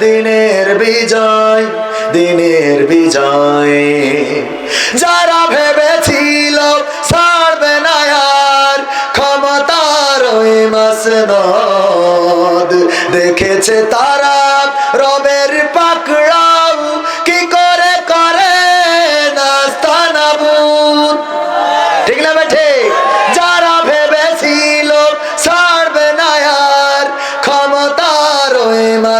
দিনের বিজয় দিনের বিজয়। যারা ভেবেছিল ছাড়বে না আর ক্ষমতার মাসনদ। দেখেছে তারা রবের পাকড়াও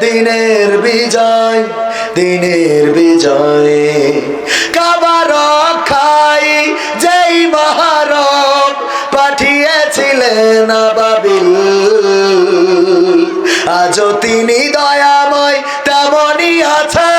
দিনের বিজয় দিনের বিজয়। কাবার খাই যেই মহারব পাঠিয়েছিলেন বাবিল আজ তিনি দয়াময় তেমনই আছে